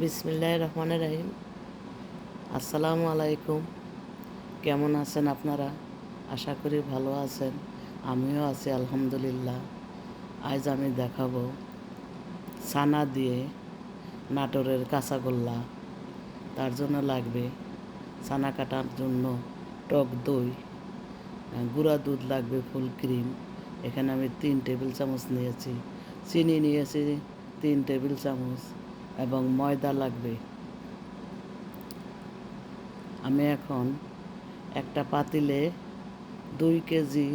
বিসমিল্লাহ রহমান রাহিম। আসসালামু আলাইকুম। কেমন আছেন আপনারা? আশা করি ভালো আছেন। আমিও আছি, আলহামদুলিল্লাহ। আজ আমি দেখাবো ছানা দিয়ে নাটোরের কাঁচাগোল্লা। তার জন্য লাগবে ছানা কাটার জন্য টক দই, গুঁড়া দুধ লাগবে ফুল ক্রিম। এখানে আমি তিন টেবিল চামচ নিয়েছি। চিনি নিয়েছি তিন টেবিল চামচ। এবং ময়দা লাগবে। আমি এখন একটা পাতিলে দুই কেজি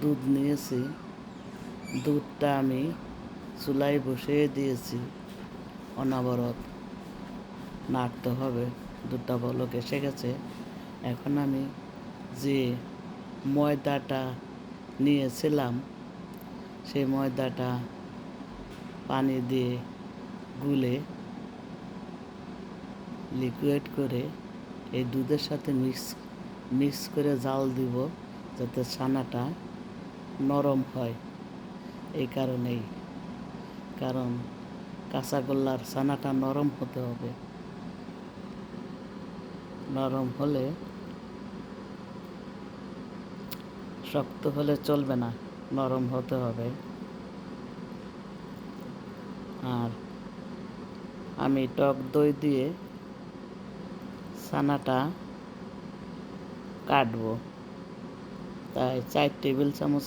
দুধ নিয়েছি। দুধটা আমি চুলায় বসিয়ে দিয়েছি। অনাবরত নাড়তে হবে। দুধটা বলক এসে গেছে। এখন আমি যে ময়দাটা নিয়েছিলাম, সেই ময়দাটা পানি দিয়ে গুলে লিকুইড করে এই দুধের সাথে মিক্স মিক্স করে জাল দিব যাতে ছানাটা নরম হয়। এই কারণেই। কারণ কাঁচাগোল্লার ছানাটা নরম হতে হবে। নরম হলে শক্ত হলে চলবে না, নরম হতে হবে। আর আমি টক দই দিয়ে ছানাটা কাটবো। তাই চার টেবিল চামচ,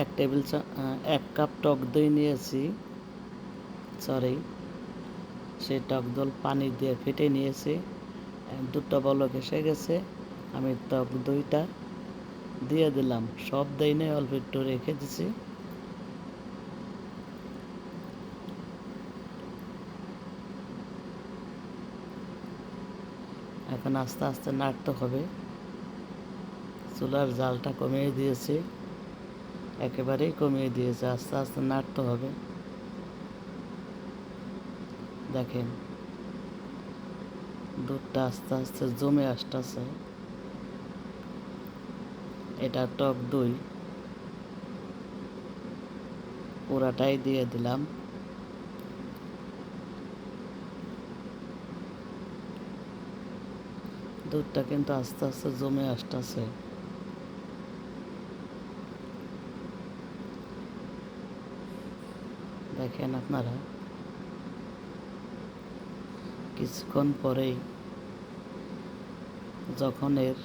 এক টেবিল এক কাপ টক দই নিয়েছি। সরি সেই টক দল পানি দিয়ে ফেটে নিয়েছি। দুটো বলক এসে গেছে। আমি টক দইটা দিয়ে দিলাম। সব দেই নেই অল্প একটু রেখে দিছি। এখন আস্তে আস্তে নাড়তে হবে। চুলার জালটা কমিয়ে দিয়েছে। একেবারেই কমিয়ে দিয়েছে, আস্তে আস্তে নাড়তে হবে। দেখেন, দুধটা আস্তে আস্তে জমে আসতেছে। এটা টক দই। পুরাটাই দিয়ে দিলাম। দুধটা কিন্তু আস্তে আস্তে জমে আসতেছে। দেখেন আপনারা, কিছুক্ষণ পরেই যখন এর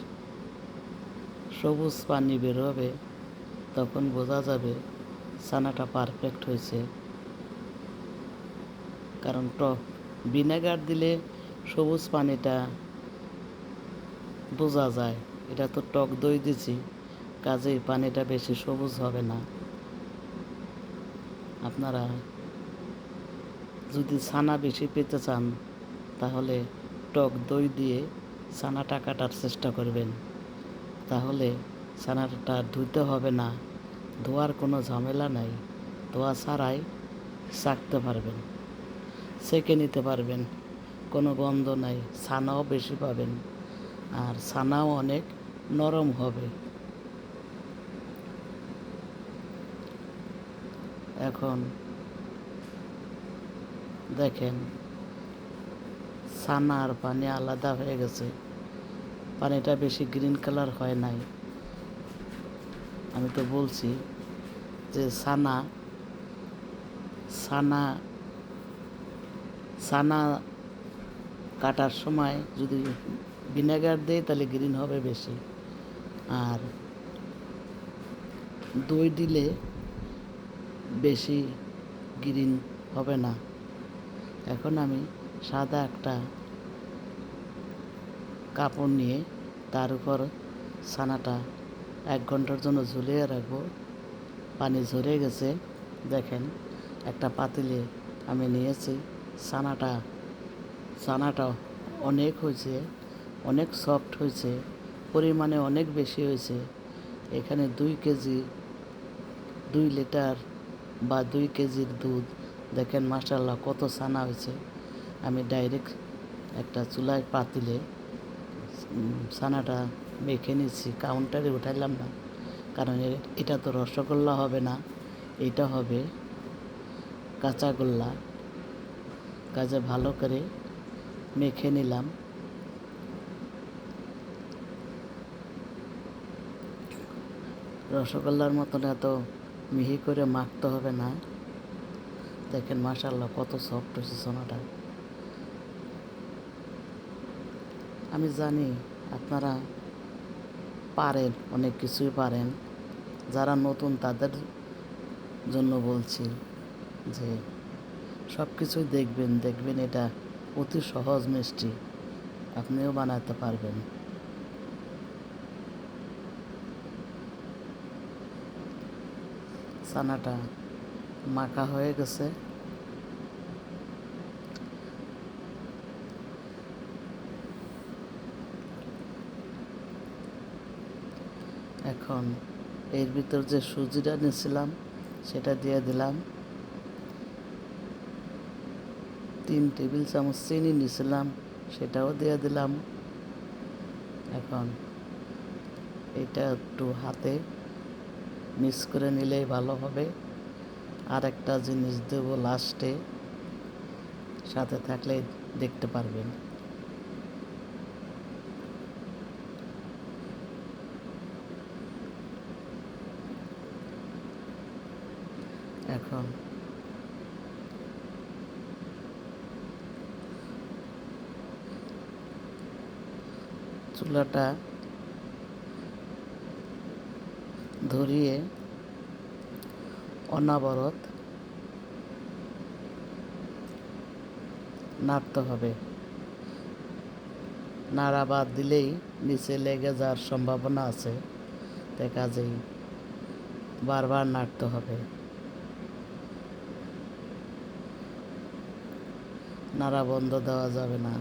সবুজ পানি বেরোবে, তখন বোঝা যাবে ছানাটা পারফেক্ট হয়েছে। কারণ টক, ভিনেগার দিলে সবুজ পানিটা বোঝা যায়। এটা তো টক দই দিছি কাজেই পানিটা বেশি সবুজ হবে না। আপনারা যদি ছানা বেশি পেতে চান, তাহলে টক দই দিয়ে ছানাটা কাটার চেষ্টা করবেন। তাহলে ছানাটা ধুতে হবে না, ধোয়ার কোনো ঝামেলা নাই। ধোয়া ছাড়াই চাকতে পারবেন, সেকে নিতে পারবেন। কোনো গন্ধ নাই, ছানাও বেশি পাবেন। আর ছানাও অনেক নরম হবে। এখন দেখেন, ছানা আর পানি আলাদা হয়ে গেছে। পানিটা বেশি গ্রিন কালার হয় নাই। আমি তো বলছি যে ছানা ছানা ছানা কাটার সময় যদি ভিনেগার দেয় তাহলে গ্রিন হবে বেশি। আর দই দিলে বেশি গ্রিন হবে না। এখন আমি সাদা একটা কাপড় নিয়ে তার উপর ছানাটা এক ঘণ্টার জন্য ঝুলিয়ে রাখব। পানি ঝরে গেছে, দেখেন একটা পাতিলে আমি নিয়েছি। ছানাটা ছানাটা অনেক হয়েছে। অনেক সফট হয়েছে, পরিমাণে অনেক বেশি হয়েছে। এখানে দুই কেজি দুই লিটার বা দুই কেজির দুধ। দেখেন মাসাল্লাহ কত ছানা হয়েছে। আমি ডাইরেক্ট একটা চুলায় পাতিলে ছানাটা মেখে নিচ্ছি কাউন্টারে উঠাইলাম না। কারণ এটা তো রসগোল্লা হবে না, এটা হবে কাঁচাগোল্লা কাজে ভালো করে মেখে নিলাম। রসগোল্লার মতন এত মিহি করে মাখতে হবে না। দেখেন মাশাল্লাহ কত সফট হয়েছে সোনাটা। আমি জানি আপনারা পারেন, অনেক কিছুই পারেন। যারা নতুন তাদের জন্য বলছি যে সব কিছুই দেখবেন দেখবেন এটা অতি সহজ মিষ্টি। আপনিও বানাতে পারবেন। ছানাটা মাখা হয়ে গেছে। এখন এর ভিতর যে সুজিটা নিয়েছিলাম, সেটা দিয়ে দিলাম। তিন টেবিল চামচ চিনি নিয়েছিলাম, সেটাও দিয়ে দিলাম। এখন এটা একটু হাতে মিক্স করে নিলেই ভালো হবে। আর একটা জিনিস দেবো লাস্টে সাথে থাকলে দেখতে পারবেন। এখন চুলাটা ধরিয়ে অনাবরত নাড়তে হবে। নাড়া বাদ দিলেই নিচে লেগে যাওয়ার সম্ভাবনা আছে তাই কাজেই বারবার নাড়তে হবে। নাড়া বন্ধ দেওয়া যাবে না।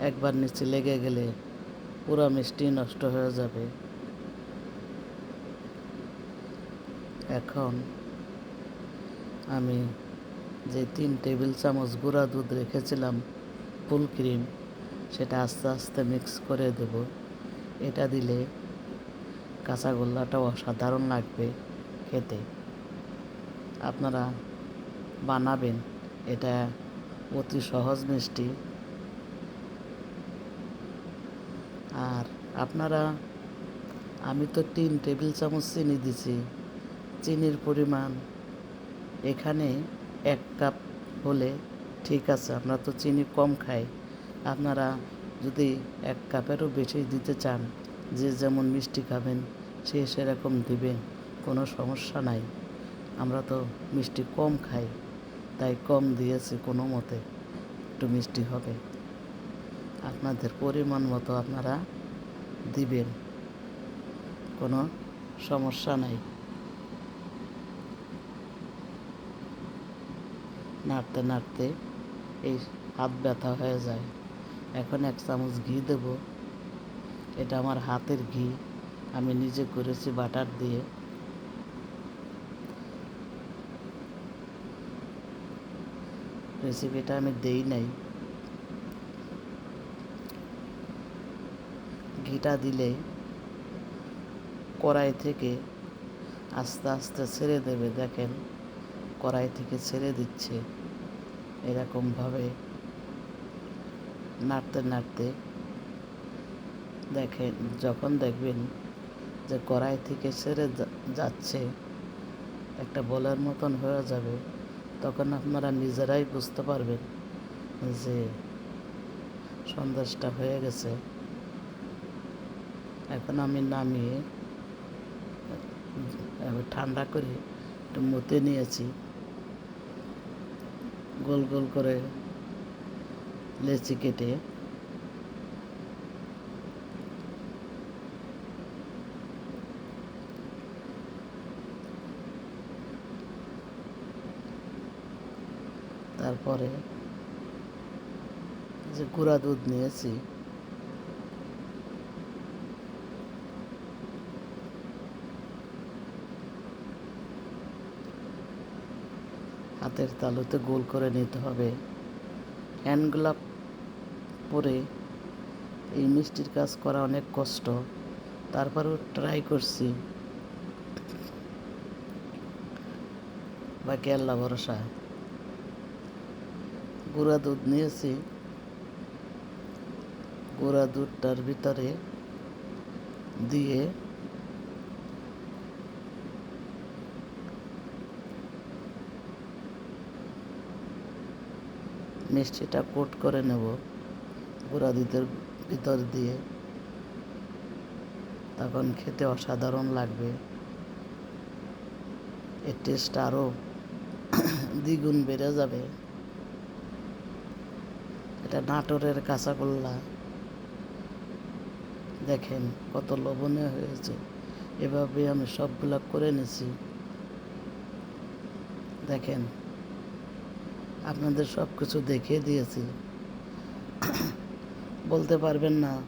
একবার নিচে লেগে গেলে পুরো মিষ্টি নষ্ট হয়ে যাবে। এখন আমি যে তিন টেবিল চামচ গুঁড়া দুধ রেখেছিলাম ফুল ক্রিম, সেটা আস্তে আস্তে মিক্স করে দেব। এটা দিলে কাঁচাগোল্লাটাও অসাধারণ লাগবে খেতে। আপনারা বানাবেন, এটা অতি সহজ মিষ্টি। আর আপনারা, আমি তো তিন টেবিল চামচ চিনি দিছি। চিনির পরিমাণ এখানে এক কাপ হলে ঠিক আছে, আমরা তো চিনি কম খাই। আপনারা যদি এক কাপেরও বেশি দিতে চান, যে যেমন মিষ্টি খাবেন, সে সেরকম দিবেন, কোনো সমস্যা নাই। আমরা তো মিষ্টি কম খাই, তাই কম দিয়েছি কোনো মতে, একটু মিষ্টি হবে। আপনাদের পরিমাণ মতো আপনারা দিবেন, কোনো সমস্যা নাই। নাড়তে নাড়তে এই হাত ব্যথা হয়ে যায়। এখন এক চামচ ঘি দেব। এটা আমার হাতের ঘি। আমি নিজে করেছি বাটার দিয়ে। রেসিপিটা আমি দেই নাই। ঘিটা দিলে কড়াই থেকে আস্তে আস্তে ছেড়ে দেবে। দেখেন, কড়াই থেকে ছেড়ে দিচ্ছে। এরকমভাবে নাড়তে নাড়তে দেখেন, যখন দেখবেন যে কড়াই থেকে সেরে যাচ্ছে, একটা বলের মতন হয়ে যাবে, তখন আপনারা নিজেরাই বুঝতে পারবেন যে সন্দেশটা হয়ে গেছে। এখন আমি নামিয়ে ঠান্ডা করে একটু মতে নিয়েছি। গোল গোল করে লেচি কেটে তারপরে যে গুঁড়া দুধ নিয়েছি হাতের তালুতে গোল করে নিতে হবে। হ্যান্ড গ্লাভ পরে এই মিষ্টির কাজ করা অনেক কষ্ট। তারপরেও ট্রাই করছি। বাকি আল্লাহ ভরসা। গুঁড়া দুধ নিয়েছি। গুঁড়া দুধটার ভিতরে দিয়ে মিষ্টিটা কোট করে নেব গুঁড়া ভিতর দিয়ে। তখন খেতে অসাধারণ লাগবে। এর টেস্ট আরও দ্বিগুণ বেড়ে যাবে। এটা নাটোরের কাঁচাগোল্লা। দেখেন কত লোভনীয় হয়েছে। এভাবে আমি সবগুলা করে নিছি। দেখেন আপনাদের সব কিছু দেখিয়ে দিয়েছি। বলতে পারবেন না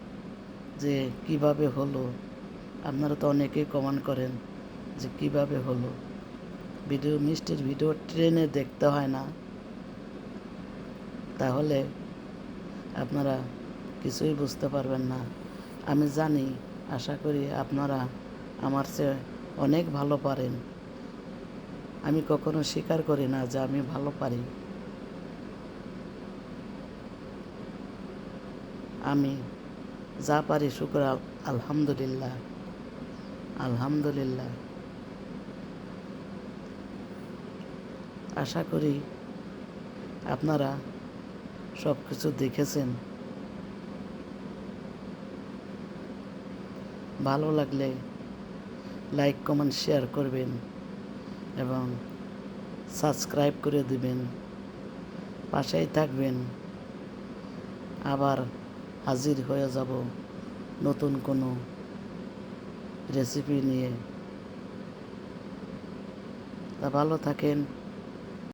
যে কীভাবে হলো। আপনারা তো অনেকেই কমেন্ট করেন যে কীভাবে হলো। ভিডিও মিষ্টির ভিডিও ট্রেনে দেখতে হয় না। তাহলে আপনারা কিছুই বুঝতে পারবেন না। আমি জানি, আশা করি আপনারা আমার চেয়ে অনেক ভালো পারেন। আমি কখনো স্বীকার করি না যে আমি ভালো পারি। আমি যা পারি শুক্র, আলহামদুলিল্লাহ আলহামদুলিল্লাহ। আশা করি আপনারা সব কিছু দেখেছেন। ভালো লাগলে লাইক, কমেন্ট, শেয়ার করবেন এবং সাবস্ক্রাইব করে দিবেন। পাশেই থাকবেন। আবার হাজির হয়ে যাব নতুন কোনো রেসিপি নিয়ে। তা ভালো থাকেন।